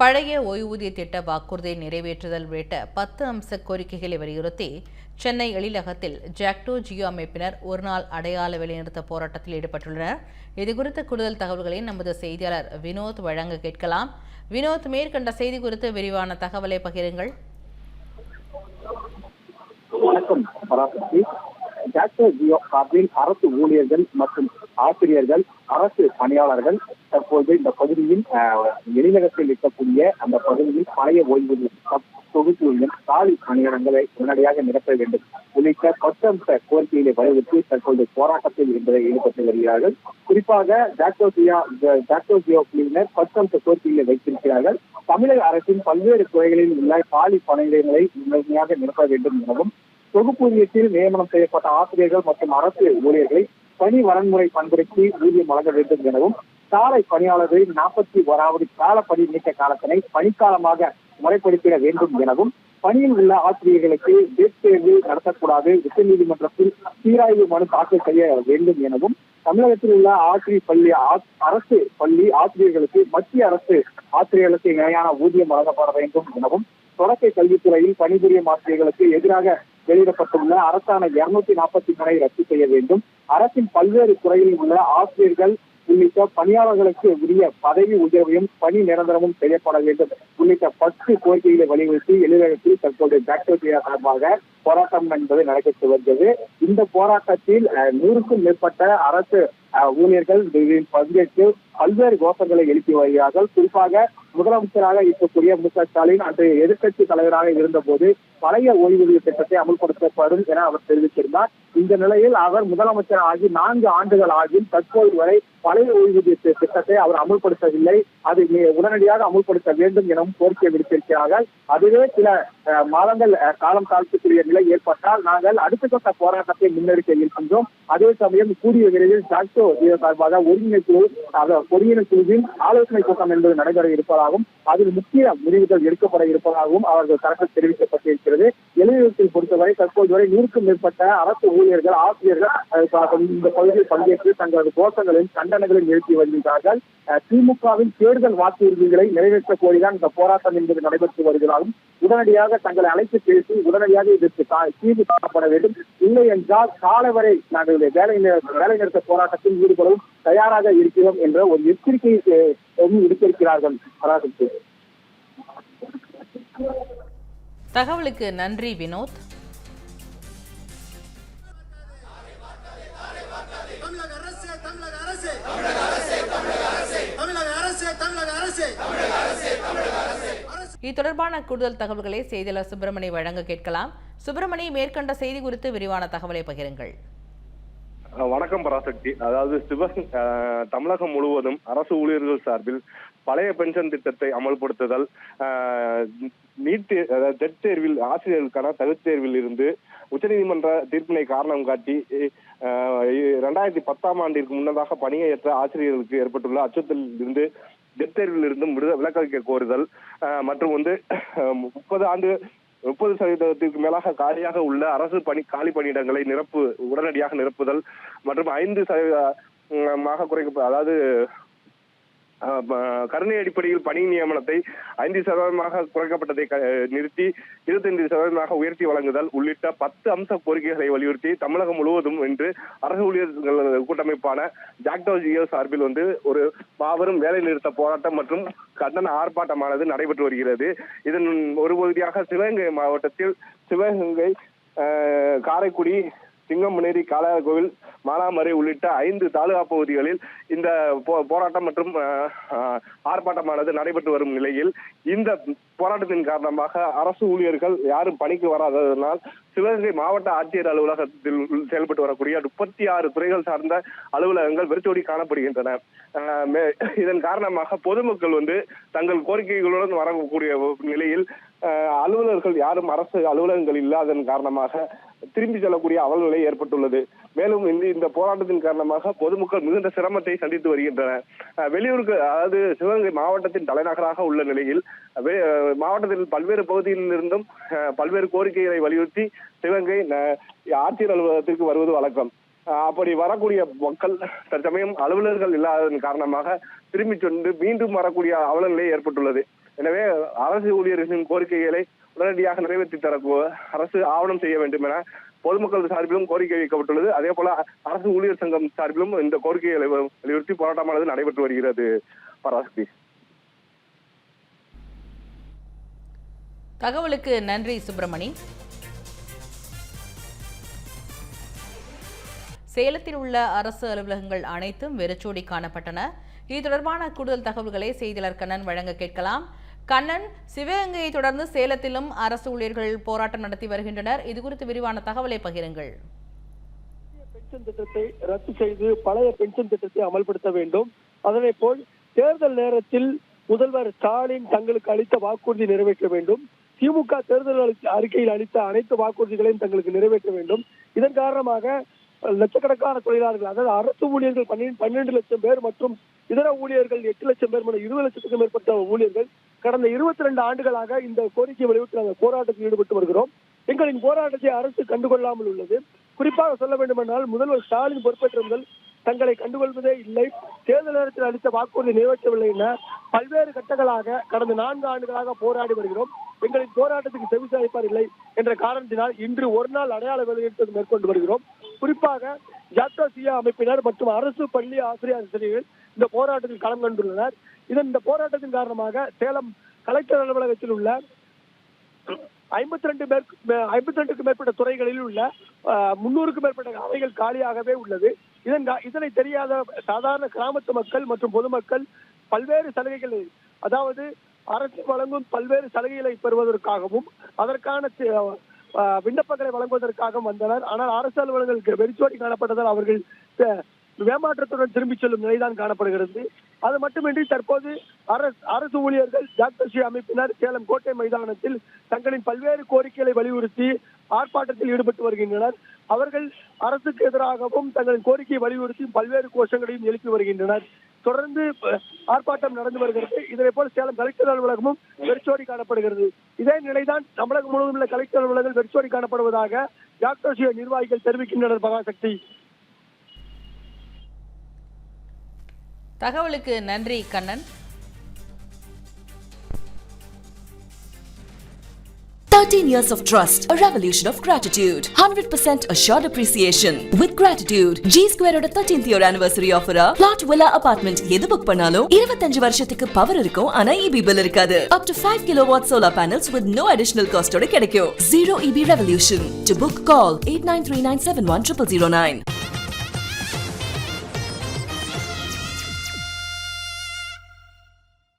பழைய ஓய்வூதிய திட்ட வாக்குறுதியை நிறைவேற்றுதல் உள்ளிட்ட பத்து அம்ச கோரிக்கைகளை வலியுறுத்தி சென்னை எழிலகத்தில் ஜாக்டோ ஜியோ அமைப்பினர் ஒருநாள் அடையாள வேலைநிறுத்த போராட்டத்தில் ஈடுபட்டுள்ளனர். இதுகுறித்த கூடுதல் தகவல்களை நமது செய்தியாளர் வினோத் வழங்க கேட்கலாம். வினோத் மேற்கண்ட செய்தி குறித்து விரிவான தகவலை பகிருங்கள். வணக்கம். டாக்டர் ஜியோ சார்பில் அரசு ஊழியர்கள் மற்றும் ஆசிரியர்கள் அரசு பணியாளர்கள் தற்போது இந்த பகுதியில் அஹ், எழிலகத்தில் இருக்கக்கூடிய அந்த பகுதியில் பழைய ஓய்வூதிய தொகுதியுடன் காலி பணியிடங்களை உடனடியாக நிரப்ப வேண்டும். உள்ளிட்ட பத்தம்ச கோரிக்கைகளை வலியுறுத்தி தற்போது போராட்டத்தில் என்பதை ஈடுபட்டு வருகிறார்கள். குறிப்பாக டாக்டோசியா டாக்டோசியோ குழுவினர் பத்தம்ச கோரிக்கைகளை வைத்திருக்கிறார்கள். தமிழக அரசின் பல்வேறு துறைகளில் உள்ள காலி பணியிடங்களை முழுமையாக நிரப்ப வேண்டும் எனவும் தொகுப்பூதியத்தில் நியமனம் செய்யப்பட்ட ஆசிரியர்கள் மற்றும் அரசு ஊழியர்களை பணி வரன்முறை பண்படுத்தி ஊதியம் வழங்க வேண்டும் எனவும் சாலை பணியாளர்களின் நாற்பத்தி ஓராவது கால பணி நீக்க காலத்தினை பணிக்காலமாக முறைப்படுத்திட வேண்டும் எனவும் பணியில் உள்ள ஆசிரியர்களுக்கு டெட் தேர்வு நடத்தக்கூடாது உச்சநீதிமன்றத்தில் சீராய்வு மனு தாக்கல் செய்ய வேண்டும் எனவும் தமிழகத்தில் உள்ள ஆசிரியர் பள்ளி ஆ- அரசு பள்ளி ஆசிரியர்களுக்கு மத்திய அரசு ஆசிரியர்களுக்கு இணையான ஊதியம் வழங்கப்பட வேண்டும் எனவும் தொடக்க கல்வித்துறையில் பணிபுரியும் ஆசிரியர்களுக்கு எதிராக வெளியிடப்பட்டுள்ள அரசாணை இருநூத்தி நாற்பத்தி மூணை ரத்து செய்ய வேண்டும். அரசின் பல்வேறு துறைகளில் உள்ள ஆசிரியர்கள் உள்ளிட்ட பணியாளர்களுக்கு உரிய பதவி உயர்வையும் பணி நிரந்தரமும் செய்யப்பட வேண்டும். உள்ளிட்ட பத்து கோரிக்கைகளை வலியுறுத்தி எழிலகத்தில் தற்போது பாக்டீரியா சார்பாக போராட்டம் என்பது நடைபெற்று வருகிறது. இந்த போராட்டத்தில் அஹ், நூறுக்கும் மேற்பட்ட அரசு ஊழியர்கள் இதில் பங்கேற்று பல்வேறு கோஷங்களை எழுப்பி வருகிறார்கள். குறிப்பாக முதலமைச்சராக இருக்கக்கூடிய மு க ஸ்டாலின் அன்றைய எதிர்க்கட்சி தலைவராக இருந்தபோது பழைய ஓய்வூதிய திட்டத்தை அமல்படுத்தப்படும் என அவர் தெரிவித்திருந்தார். இந்த நிலையில் அவர் முதலமைச்சர் ஆகி நான்கு ஆண்டுகள் ஆகியும் தற்போது வரை பழைய ஓய்வூதிய திட்டத்தை அவர் அமுல்படுத்தவில்லை. அதை உடனடியாக அமுல்படுத்த வேண்டும் எனவும் கோரிக்கை விடுத்திருக்கிறார்கள். அதுவே சில மாதங்கள் காலம் தாழ்த்தக்கூடிய நிலை ஏற்பட்டால் நாங்கள் அடுத்த கட்ட போராட்டத்தை முன்னெடுக்க இருக்கின்றோம். அதே சமயம் கூடிய விரைவில் டாக்டோ சார்பாக ஒருங்கிணைப்பு ஒருங்கிணைப்பு குழுவின் ஆலோசனை கூட்டம் என்பது நடைபெற இருப்பதாகவும் அதில் முக்கிய முடிவுகள் எடுக்கப்பட இருப்பதாகவும் அவர்கள் தரப்பில் தெரிவிக்கப்பட்டிருக்கிறது. எளிதத்தில் பொறுத்தவரை தற்போது வரை நூறுக்கும் மேற்பட்ட அரசு ஊழியர்கள் ஆசிரியர்கள் இந்த பகுதியில் பங்கேற்று தங்களது கோஷங்களையும் கண்டனங்களையும் நிறுத்தி வருகின்றார்கள். அஹ், திமுகவின் தேர்தல் வாக்குறுதிகளை நிறைவேற்ற கோரிதான் இந்த போராட்டம் என்பது நடைபெற்று வருவதாகவும் உடனடியாக தங்களை அழைத்து பேசி உடனடியாக இதற்கு தீர்வு காணப்பட வேண்டும். இல்லை என்றால் காலை வரை நாங்கள் வேலை வேலை நிறுத்த போராட்டத்தில் ஈடுபடவும் தயாராக இருக்கிறோம் என்ற ஒரு எச்சரிக்கையை அஹ், விடுத்திருக்கிறார்கள் பராசக்தி. தகவலுக்கு நன்றி வினோத். தமிழக அரசு தமிழக அரசு. தமிழக அரசு தமிழக அரசு. தமிழக அரசு தமிழக அரசு இது தொடர்பான கூடுதல் தகவல்களை செய்தியாளர் சுப்பிரமணி வழங்க கேட்கலாம். சுப்பிரமணி மேற்கண்ட செய்தி குறித்து விரிவான தகவலை பகிருங்கள். வணக்கம் பராசக்தி. அதாவது சிவ தமிழகம் முழுவதும் அரசு ஊழியர்கள் சார்பில் பழைய பென்ஷன் திட்டத்தை அமல்படுத்துதல் நீட் தே- அதாவது டெட் தேர்வில் ஆசிரியர்களுக்கான தகுதி தேர்வில் இருந்து உச்சநீதிமன்ற தீர்ப்பினை காரணம் காட்டி ரெண்டாயிரத்தி இரண்டாயிரத்தி பத்தாம் ஆண்டிற்கு முன்னதாக பணியேற்ற ஆசிரியர்களுக்கு ஏற்பட்டுள்ள அச்சுறுத்தலில் இருந்து டெட் தேர்வில் இருந்தும் விடுத விலக்களிக்க கோருதல் அஹ் மற்றும் வந்து முப்பது ஆண்டு முப்பது சதவீதத்திற்கு மேலாக காலியாக உள்ள அரசு பணி காலி பணியிடங்களை நிரப்பு உடனடியாக நிரப்புதல் மற்றும் ஐந்து சதவீதமாக குறைக்க அதாவது கருணை அடிப்படையில் பணி நியமனத்தை ஐந்து சதவீதமாக குறைக்கப்பட்டதை க- நிறுத்தி இருபத்தைந்து சதவீதமாக உயர்த்தி வழங்குதல் உள்ளிட்ட பத்து அம்ச கோரிக்கைகளை வலியுறுத்தி தமிழகம் முழுவதும் இன்று அரசு ஊழியர்கள் கூட்டமைப்பான ஜாக்டோ ஜியோ சார்பில் வந்து ஒரு மாபெரும் வேலை நிறுத்த போராட்டம் மற்றும் கண்டன ஆர்ப்பாட்டமானது நடைபெற்று வருகிறது. இதன் ஒரு பகுதியாக சிவகங்கை மாவட்டத்தில் சிவகங்கை காரைக்குடி சிங்கமனேரி காளையார் கோவில் மானாமரை உள்ளிட்ட ஐந்து தாலுகா பகுதிகளில் இந்த போ- போராட்டம் மற்றும் ஆர்ப்பாட்டமானது நடைபெற்று வரும் நிலையில் இந்த போராட்டத்தின் காரணமாக அரசு ஊழியர்கள் யாரும் பணிக்கு வராததனால் சிவகங்கை மாவட்ட ஆட்சியர் அலுவலகத்தில் செயல்பட்டு வரக்கூடிய முப்பத்தி ஆறு துறைகள் சார்ந்த அலுவலகங்கள் வெறிச்சோடி காணப்படுகின்றன. மே- இதன் காரணமாக பொதுமக்கள் வந்து தங்கள் கோரிக்கைகளுடன் வரக்கூடிய நிலையில் அலுவலர்கள் யாரும் அரசு அலுவலகங்கள் இல்லாதன் காரணமாக திரும்பி செல்லக்கூடிய அவல நிலை ஏற்பட்டுள்ளது. மேலும் இந்த இந்த போராட்டத்தின் காரணமாக பொதுமக்கள் மிகுந்த சிரமத்தை சந்தித்து வருகின்றனர். வெளியூருக்கு அதாவது சிவகங்கை மாவட்டத்தின் தலைநகராக உள்ள நிலையில் மாவட்டத்தில் பல்வேறு பகுதியிலிருந்தும் பல்வேறு கோரிக்கைகளை வலியுறுத்தி சிவகங்கை ஆட்சியர் அலுவலகத்திற்கு வருவது வழக்கம். அப்படி வரக்கூடிய மக்கள் தற்சமயம் அலுவலர்கள் இல்லாததன் காரணமாக திரும்பிச் சென்று மீண்டும் வரக்கூடிய அவலநிலை ஏற்பட்டுள்ளது. எனவே அரசு ஊழியர்களின் கோரிக்கைகளை உடனடியாக நிறைவேற்றி தர அரசு ஆவணம் செய்ய வேண்டும் என பொதுமக்கள் சார்பிலும் கோரிக்கை வைக்கப்பட்டுள்ளது. அதே போல அரசு ஊழியர் சங்கம் சார்பிலும் இந்த கோரிக்கைகளை வலியுறுத்தி போராட்டமானது நடைபெற்று வருகிறது. பராசக்தி. தகவலுக்கு நன்றி சுப்பிரமணி. சேலத்தில் உள்ள அரசு அலுவலகங்கள் அனைத்தும் வெறிச்சோடி காணப்பட்டன. இது தொடர்பான கூடுதல் தகவல்களை செய்தியாளர் கண்ணன் வழங்க கேட்கலாம். கண்ணன் சிவகங்கையை தொடர்ந்து சேலத்திலும் அரசு ஊழியர்கள் போராட்டம் நடத்தி வருகின்றனர். இது குறித்து விரிவான தகவலை பகிருங்கள். பென்ஷன் திட்டத்தை ரத்து செய்து பழைய பென்ஷன் திட்டத்தை அமல்படுத்த வேண்டும். அதனை போல் தேர்தல் நேரத்தில் முதல்வர் ஸ்டாலின் தங்களுக்கு அளித்த வாக்குறுதி நிறைவேற்ற வேண்டும். திமுக தேர்தல் அறிக்கையில் அளித்த அனைத்து வாக்குறுதிகளையும் தங்களுக்கு நிறைவேற்ற வேண்டும். இதன் காரணமாக லட்சக்கணக்கான தொழிலாளர்கள் அதாவது அரசு ஊழியர்கள் பன்னெண்டு பன்னெண்டு லட்சம் பேர் மற்றும் இதர ஊழியர்கள் எட்டு லட்சம் பேர் மற்றும் இருபது லட்சத்துக்கும் மேற்பட்ட ஊழியர்கள் கடந்த இருபத்தி ரெண்டு ஆண்டுகளாக இந்த கோரிக்கை வலியுறுத்தி நாங்கள் போராட்டத்தில் ஈடுபட்டு வருகிறோம். எங்களின் போராட்டத்தை அரசு கண்டுகொள்ளாமல் உள்ளது. குறிப்பாக சொல்ல வேண்டுமென்றால் முதல்வர் ஸ்டாலின் பொறுப்பேற்ற முதல் தங்களை கண்டுகொள்வதே இல்லை. தேர்தல் நேரத்தில் அளித்த வாக்குறுதி நிறைவேற்றவில்லை என பல்வேறு கட்டங்களாக கடந்த நான்கு ஆண்டுகளாக போராடி வருகிறோம். எங்களின் போராட்டத்துக்கு செவிசாய்ப்பார் இல்லை என்ற காரணத்தினால் இன்று ஒரு நாள் அடையாள வெளியிட்டது மேற்கொண்டு வருகிறோம். குறிப்பாக ஜாக்டோ சியா அமைப்பினர் மற்றும் அரசு பள்ளி ஆசிரியர் ஆசிரியர்கள் இந்த போராட்டத்தில் களம் கண்டுள்ளனர். இதன் இந்த போராட்டத்தின் காரணமாக சேலம் கலெக்டர் அலுவலகத்தில் உள்ள ஐம்பத்தி ரெண்டு ஐம்பத்தி ரெண்டுக்கும் மேற்பட்ட துறைகளில் உள்ள முன்னூறுக்கும் மேற்பட்ட அவைகள் காலியாகவே உள்ளது. இதன் கா- இதனை தெரியாத சாதாரண கிராமத்து மக்கள் மற்றும் பொதுமக்கள் பல்வேறு சலுகைகளை அதாவது அரசு வழங்கும் பல்வேறு சலுகைகளை பெறுவதற்காகவும் அதற்கான விண்ணப்பங்களை வழங்குவதற்காகவும் வந்தனர். ஆனால் அரசு அலுவலகங்களுக்கு வெறிச்சோடி காணப்பட்டதால் அவர்கள் ஏமாற்றத்துடன் திரும்பிச் செல்லும் நிலைதான் காணப்படுகிறது. அது மட்டுமின்றி தற்போது அரசு அரசு ஊழியர்கள் ஜாக்டோசி அமைப்பினர் சேலம் கோட்டை மைதானத்தில் தங்களின் பல்வேறு கோரிக்கைகளை வலியுறுத்தி ஆர்ப்பாட்டத்தில் ஈடுபட்டு வருகின்றனர். அவர்கள் அரசுக்கு எதிராகவும் தங்களின் கோரிக்கையை வலியுறுத்தி பல்வேறு கோஷங்களையும் எழுப்பி வருகின்றனர். தொடர்ந்து ஆர்ப்பாட்டம் நடந்து வருகிறது. இதனை போல் சேலம் கலெக்டர் அலுவலகமும் வெறிச்சோடி காணப்படுகிறது. இதே நிலைதான் தமிழகம் முழுவதும் உள்ள கலெக்டர் அலுவலகங்கள் வெறிச்சோடி காணப்படுவதாக டாக்டர் நிர்வாகிகள் தெரிவிக்கின்றனர். பகாசக்தி தகவலுக்கு நன்றி Kannan 13 years of trust, a revolution of gratitude, 100% assured appreciation. With gratitude, G Square ஓட 13th year anniversary offer a plot villa apartment எது புக் பண்ணாலும் 25 வருஷத்துக்கு பவர் இருக்கும் ஆனா EB bill இருக்காது. Up to 5 kilowatt solar panels with no additional cost ஓட கிடைக்கும். Zero EB revolution. To book, call 8939710009.